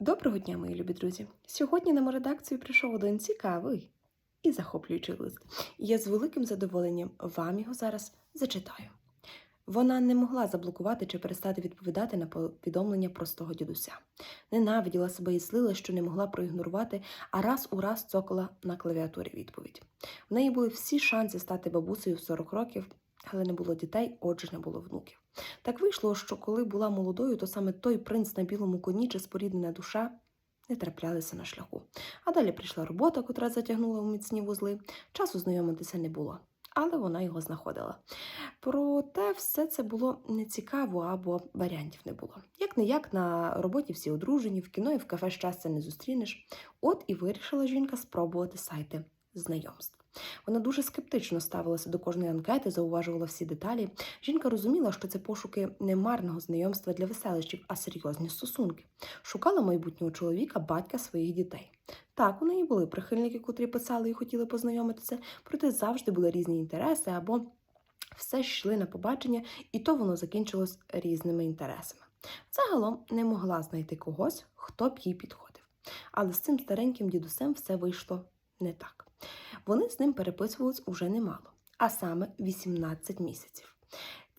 Доброго дня, мої любі друзі! Сьогодні на мою редакцію прийшов один цікавий і захоплюючий лист. Я з великим задоволенням вам його зараз зачитаю. Вона не могла заблокувати чи перестати відповідати на повідомлення простого дідуся. Ненавиділа себе і злила, що не могла проігнорувати, а раз у раз цокала на клавіатурі відповідь. В неї були всі шанси стати бабусею в 40 років, але не було дітей, отже, не було внуків. Так вийшло, що коли була молодою, то саме той принц на білому коні чи споріднена душа не траплялися на шляху. А далі прийшла робота, котра затягнула в міцні вузли. Часу знайомитися не було, але вона його знаходила. Проте все це було нецікаво або варіантів не було. Як не як на роботі всі одружені, в кіно і в кафе щастя не зустрінеш. От і вирішила жінка спробувати сайти знайомств. Вона дуже скептично ставилася до кожної анкети, зауважувала всі деталі. Жінка розуміла, що це пошуки не марного знайомства для веселищів, а серйозні стосунки. Шукала майбутнього чоловіка, батька своїх дітей. Так, у неї були прихильники, котрі писали і хотіли познайомитися, проте завжди були різні інтереси або все йшли на побачення, і то воно закінчилось різними інтересами. Загалом не могла знайти когось, хто б їй підходив. Але з цим стареньким дідусем все вийшло не так. Вони з ним переписувались уже немало, а саме 18 місяців.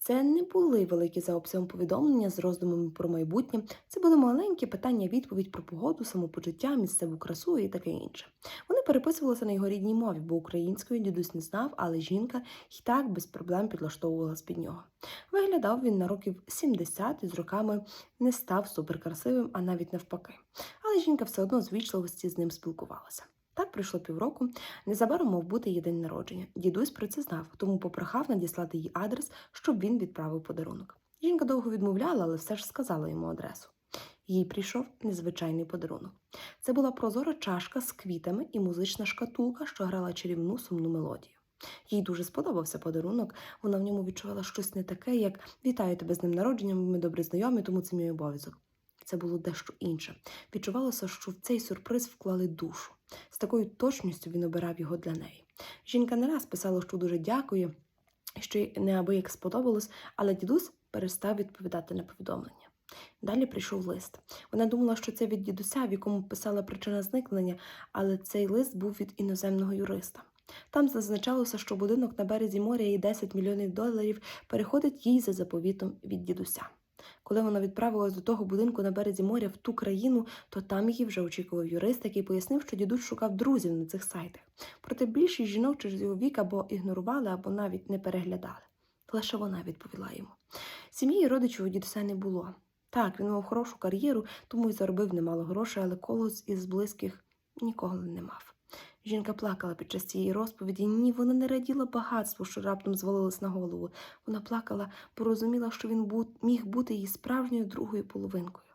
Це не були великі за обсягом повідомлення з роздумами про майбутнє. Це були маленькі питання, відповідь про погоду, самопочуття, місцеву красу і таке інше. Вони переписувалися на його рідній мові, бо українською дідусь не знав, але жінка й так без проблем підлаштовувалась під нього. Виглядав він на років 70 і з роками не став суперкрасивим, а навіть навпаки. Але жінка все одно з вічливості з ним спілкувалася. Так пройшло півроку. Незабаром мав бути її день народження. Дідусь про це знав, тому попрохав надіслати їй адрес, щоб він відправив подарунок. Жінка довго відмовляла, але все ж сказала йому адресу. Їй прийшов незвичайний подарунок. Це була прозора чашка з квітами і музична шкатулка, що грала чарівну сумну мелодію. Їй дуже сподобався подарунок. Вона в ньому відчувала щось не таке, як вітаю тебе з ним народженням, ми добре знайомі, тому це мій обов'язок. Це було дещо інше. Відчувалося, що в цей сюрприз вклали душу. З такою точністю він обирав його для неї. Жінка не раз писала, що дуже дякує, що й неабияк сподобалось, але дідусь перестав відповідати на повідомлення. Далі прийшов лист. Вона думала, що це від дідуся, в якому писала причина зникнення, але цей лист був від іноземного юриста. Там зазначалося, що будинок на березі моря і 10 мільйонів доларів переходить їй за заповітом від дідуся. Коли вона відправилась до того будинку на березі моря в ту країну, то там її вже очікував юрист, який пояснив, що дідусь шукав друзів на цих сайтах. Проте більшість жінок через його вік або ігнорували, або навіть не переглядали. Лише вона відповіла йому. Сім'ї родичів у дідуся не було. Так, він мав хорошу кар'єру, тому й заробив немало грошей, але когось із близьких ніколи не мав. Жінка плакала під час цієї розповіді. Ні, вона не раділа багатству, що раптом звалилось на голову. Вона плакала, бо розуміла, що він міг бути її справжньою другою половинкою.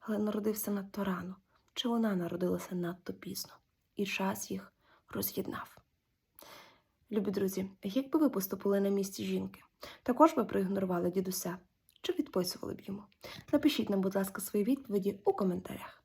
Але народився надто рано, чи вона народилася надто пізно, і час їх роз'єднав. Любі друзі, як би ви поступили на місці жінки? Також би проігнорували дідуся чи відписували б йому? Напишіть нам, будь ласка, свої відповіді у коментарях.